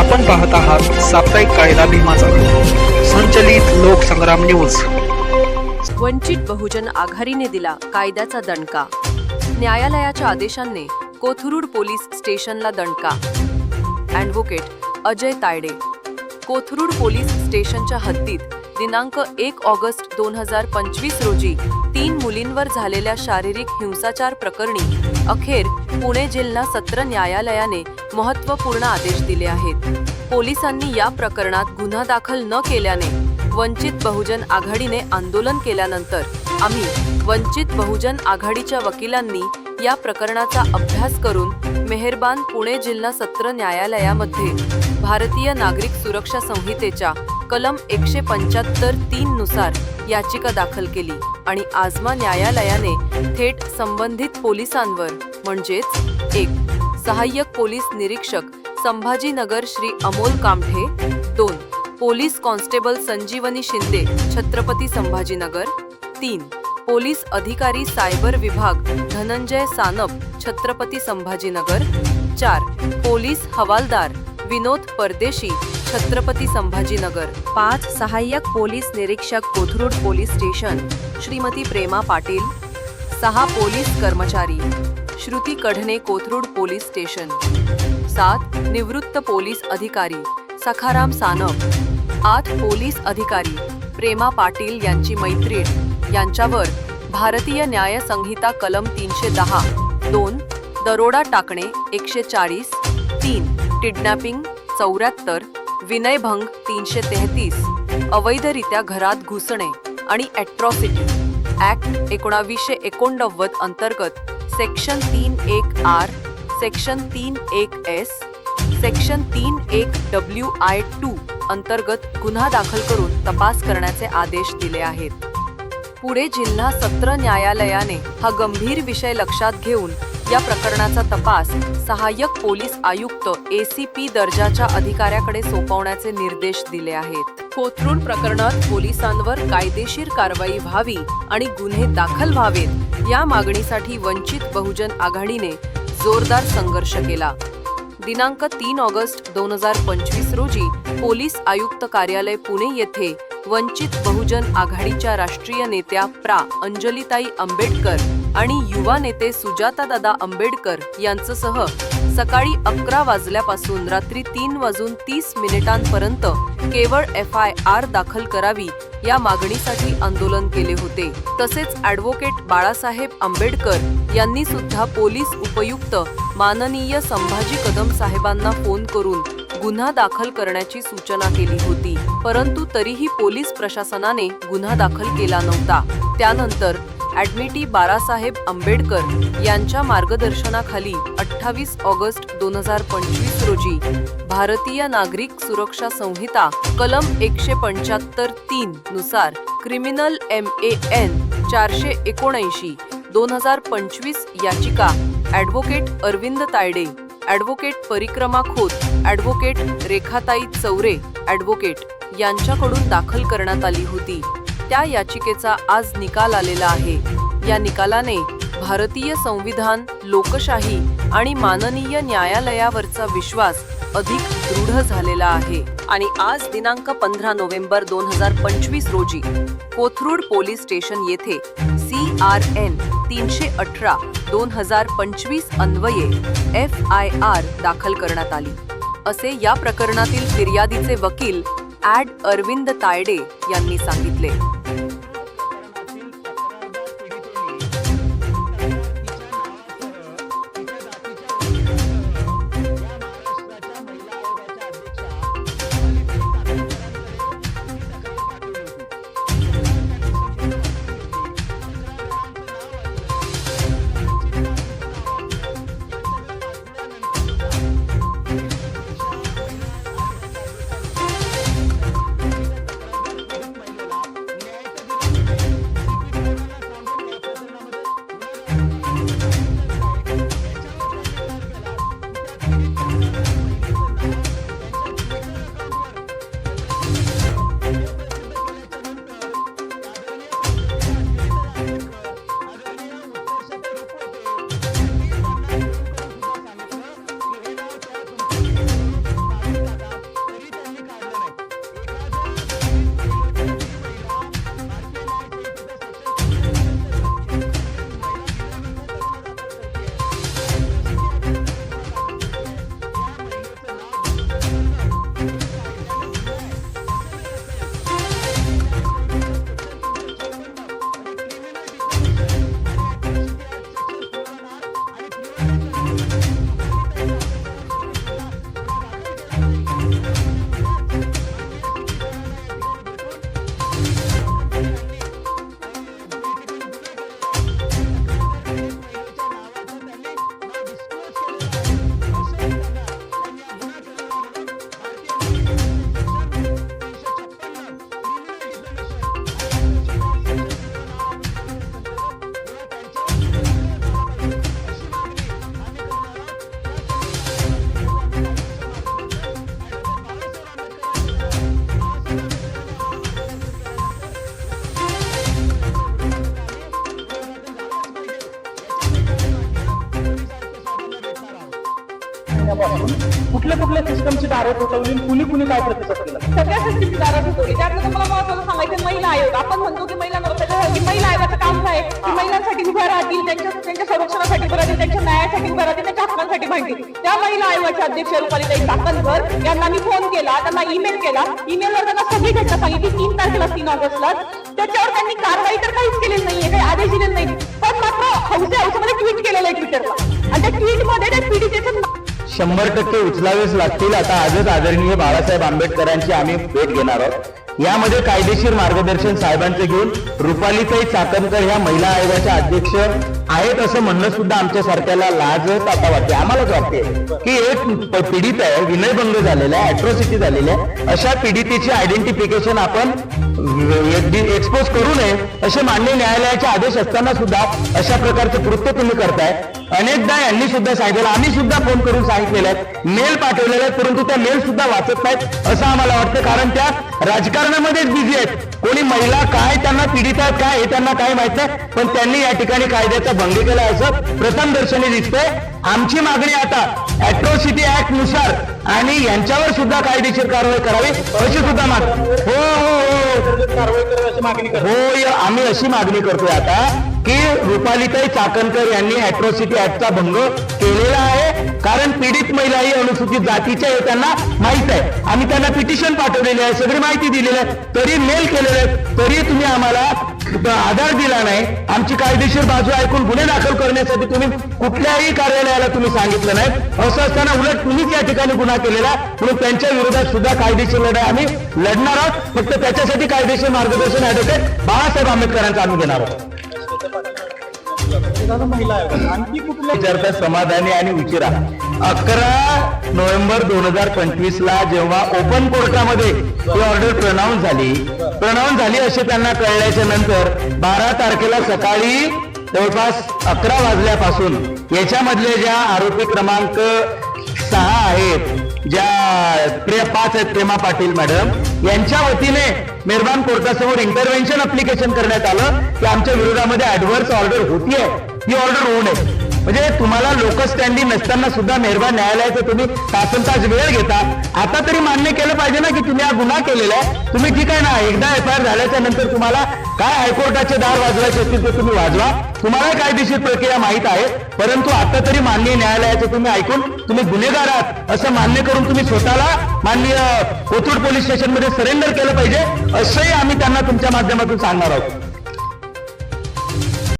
आपण पाहत आहात साप्ताहिक कायदा भीमाचा. संचलित लोकसंग्राम न्यूज. वंचित बहुजन आघाडीने दिला कायद्याचा दणका. न्यायालयाच्या आदेशाने कोथरूड पोलीस स्टेशनला दणका. ॲडव्होकेट अजय तायडे. कोथरूड पोलीस स्टेशनच्या हद्दीत दिनांक एक ऑगस्ट दोन हजार पंचवीस रोजी तीन मुलींवर झालेल्या शारीरिक हिंसाचार प्रकरणी अखेर पुणे जिल्हा सत्र न्यायालयाने महत्त्वपूर्ण आदेश दिले आहेत. पोलिसांनी या प्रकरणात गुन्हा दाखल न केल्याने वंचित बहुजन आघाडीने आंदोलन केल्यानंतर आम्ही वंचित बहुजन आघाडीच्या वकिलांनी या प्रकरणाचा अभ्यास करून मेहरबान पुणे जिल्हा सत्र न्यायालयामध्ये भारतीय नागरिक सुरक्षा संहितेच्या कलम एकशे पंच्याहत्तर तीन नुसार याचिका दाखल केली आणि आजमा न्यायालयाने थेट संबंधित पोलिसांवर म्हणजेच एक सहाय्यक पोलीस निरीक्षक संभाजीनगर श्री अमोल कामठे दोन. पोलीस कॉन्स्टेबल संजीवनी शिंदे छत्रपती संभाजीनगर तीन. पोलीस अधिकारी सायबर विभाग धनंजय सानप छत्रपती संभाजीनगर चार. पोलीस हवालदार विनोद परदेशी छत्रपती संभाजीनगर पाच. सहाय्यक पोलीस निरीक्षक कोथरूड पोलीस स्टेशन श्रीमती प्रेमा पाटील सहा. पोलीस कर्मचारी श्रुती कढणे कोथरूड पोलीस स्टेशन. सात निवृत्त पोलीस अधिकारी सखाराम सानप. आठ पोलीस अधिकारी प्रेमा पाटील यांची मैत्रीण. यांच्यावर भारतीय न्याय संहिता कलम तीनशे दहा. दोन दरोडा टाकणे एकशे चाळीस. तीन किडनॅपिंग चौऱ्याहत्तर. विनयभंग तीनशे तेहतीस. अवैधरित्या घरात घुसणे आणि ॲट्रॉसिटी ॲक्ट एकोणावीसशे एकोणनव्वद अंतर्गत सेक्शन तीन एक आर सेक्शन तीन एक एस सेक्शन तीन एक डब्ल्यू आय टू अंतर्गत गुन्हा दाखल करून तपास करण्याचे आदेश दिले आहेत. पुढे जिल्हा सत्र न्यायालयाने हा गंभीर विषय लक्षात घेऊन या प्रकरणाचा तपास सहाय्यक पोलीस आयुक्त ए सी पी दर्जाच्या अधिकाऱ्याकडे सोपवण्याचे निर्देश दिले आहेत. कोथरूड प्रकरणात पोलिसांवर कायदेशीर कारवाई व्हावी आणि गुन्हे दाखल व्हावेत या मागणीसाठी वंचित बहुजन आघाडीने जोरदार संघर्ष केला. दिनांक तीन ऑगस्ट दोन हजार पंचवीस रोजी पोलीस आयुक्त कार्यालय पुणे येथे वंचित बहुजन आघाडीच्या राष्ट्रीय नेत्या प्रा. अंजलिताई आंबेडकर आणि युवा नेते सुजातादादा आंबेडकर यांचंसह सकाळी अकरा वाजल्यापासून रात्री तीन वाजून तीस मिनिटांपर्यंत केवळ एफ आय आर दाखल करावी या मागणीसाठी आंदोलन केले होते. तसेच ॲडव्होकेट बाळासाहेब आंबेडकर यांनी सुद्धा पोलीस उपयुक्त माननीय संभाजी कदम साहेबांना फोन करून गुन्हा दाखल करण्याची सूचना केली होती. परंतु तरीही पोलीस प्रशासनाने गुन्हा दाखल केला नव्हता. त्यानंतर ॲडमिटी बाळासाहेब आंबेडकर यांच्या मार्गदर्शनाखाली अठ्ठावीस ऑगस्ट दोन हजार पंचवीस रोजी भारतीय नागरिक सुरक्षा संहिता कलम एकशे पंच्याहत्तर तीन नुसार क्रिमिनल एम ए एन चारशे एकोणऐंशी दोन हजार पंचवीस याचिका advocate Arvind Tayde advocate Parikrama Khot advocate Rekhatai Chaure advocate यांच्याकडून दाखल करण्यात आली होती. त्या याचिकेचा आज निकाल आलेला आहे. या निकालाने भारतीय संविधान लोकशाही आणि माननीय न्यायालयावरचा विश्वास अधिक दृढ झालेला आहे. आणि आज दिनांक पंधरा नोव्हेंबर दोन हजार पंचवीस रोजी कोथरूड पोलीस स्टेशन येथे सी आर एन तीनशे अठरा दोन हजार पंचवीस अन्वये एफ आय आर दाखल करण्यात आली. असे या प्रकरणातील फिर्यादीचे वकील ॲड अरविंद तायडे यांनी सांगितले. कुठल्या कुठल्या सिस्टमची दारं पोचवली कुणी कुणी काय प्रतिसाद केला? सगळ्या सिस्टमची दारं होतो त्यातलं तुम्हाला महत्वाचं सांगायचं महिला आयोग. आपण म्हणतो की महिला की महिला आयोगाचं काम काय की महिलांसाठी उभ्या राहतील त्यांच्या त्यांच्या संरक्षणासाठी उभं राहतील त्यांच्या न्यायासाठी उभं राहतील त्यांच्या हक्कांसाठी भांडतील त्या महिला आयोगाच्या अध्यक्ष रुपालीताई चाकणकर यांना मी फोन केला त्यांना ईमेल केला. ईमेलवर त्यांना सगळी घटना सांगितली. तीन तारखेला तीन ऑगस्टला. त्याच्यावर त्यांनी कारवाई तर काहीच केलेली नाहीये काही आदेश दिले नाही पण मात्र हौसे हौसेमध्ये ट्विट केलेलं आहे ट्विटरला आणि त्या ट्विटमध्ये त्या शंभर टक्के उचलावेच लागतील. आता आजच आदरणीय बाळासाहेब आंबेडकरांची आम्ही भेट घेणार आहोत. यामध्ये कायदेशीर मार्गदर्शन साहेबांचे घेऊन रुपालीताई चाकणकर ह्या महिला आयोगाच्या अध्यक्ष आहेत असं म्हणणं सुद्धा आमच्या सारख्याला लाजच आता वाटते. आम्हालाच वाटते की एक पीडित आहे विनयभंग झालेला आहे अॅट्रॉसिटी झालेली आहे. अशा पीडितेची आयडेंटिफिकेशन आपण एक्सपोज करू नये असे मान्य न्यायालयाचे आदेश असताना सुद्धा अशा प्रकारचे कृत्य तुम्ही करताय. अनेकदा यांनी सुद्धा सांगितलं आम्ही सुद्धा फोन करून सांगितलेले आहेत मेल पाठवलेले आहेत परंतु त्या मेल सुद्धा वाचत नाहीत असं आम्हाला वाटतं. कारण त्या राजकारणामध्येच बिझी आहेत. कोणी महिला काय त्यांना पीडित आहेत काय हे त्यांना काय माहीत नाही. पण त्यांनी या ठिकाणी कायद्याचा भंग केला असं प्रथम दर्शनी दिसतंय. आमची मागणी आता अॅट्रॉसिटी ऍक्टनुसार आणि यांच्यावर सुद्धा कायदेशीर कारवाई करावी अशी सुद्धा माग हो हो हो. कारवाई करावी अशी मागणी करा हो आम्ही अशी मागणी करतोय आता. की रुपालीताई चाकणकर यांनी अॅट्रॉसिटी ऍक्टचा भंग केलेला आहे. कारण पीडित महिला ही अनुसूचित जातीच्या हे त्यांना माहीत आहे. आम्ही त्यांना पिटिशन पाठवलेली आहे सगळी माहिती दिलेली आहे. तरी मेल केलेले आहे तरी तुम्ही आम्हाला आधार दिला नाही. आमची कायदेशीर बाजू ऐकून गुन्हे दाखल करण्यासाठी तुम्ही कुठल्याही कार्यालयाला तुम्ही सांगितलं नाही. असं असताना उलट तुम्हीच या ठिकाणी गुन्हा केलेला म्हणून त्यांच्या विरोधात सुद्धा कायदेशीर लढाई आम्ही लढणार आहोत. फक्त त्याच्यासाठी कायदेशीर मार्गदर्शन ऍडव्होकेट बाळासाहेब आंबेडकरांचा आम्ही देणार आहोत. झालं महिला आयोग आणखी कुठल्या विचारता समाधानी आणि उशिरा. अकरा नोव्हेंबर दोन हजार पंचवीस ला जेव्हा ओपन कोर्टामध्ये ही ऑर्डर प्रनाऊन्स झाली. प्रनाऊन्स झाली असे त्यांना कळल्याच्या नंतर बारा तारखेला सकाळी जवळपास अकरा वाजल्यापासून याच्यामधले ज्या आरोपी क्रमांक सहा आहेत ज्या प्रिया पाच आहेत प्रेमा पाटील मॅडम यांच्या वतीने मेहरबान कोर्टासमोर इंटरव्हेन्शन अप्लिकेशन करण्यात आलं. की आमच्या विरोधामध्ये ऍडव्हर्स ऑर्डर होतीये. ही ऑर्डर होऊ नये. म्हणजे तुम्हाला लोक नसताना सुद्धा मेहरबान न्यायालयाचं तुम्ही तासन तास वेळ घेता. आता तरी मान्य केलं पाहिजे ना की तुम्ही हा गुन्हा केलेला आहे. तुम्ही ठीक आहे ना? एकदा एफ आय आर झाल्याच्यानंतर तुम्हाला काय हायकोर्टाचे दार वाजवायचे असतील ते तुम्ही वाजवा. तुम्हाला कायदेशीर प्रक्रिया माहीत आहे. परंतु आता तरी माननीय न्यायालयाचं तुम्ही ऐकून तुम्ही गुन्हेगार आहात असं मान्य करून तुम्ही स्वतःला माननीय कोथरूड पोलीस स्टेशनमध्ये सरेंडर केलं पाहिजे. असंही आम्ही त्यांना तुमच्या माध्यमातून सांगणार आहोत.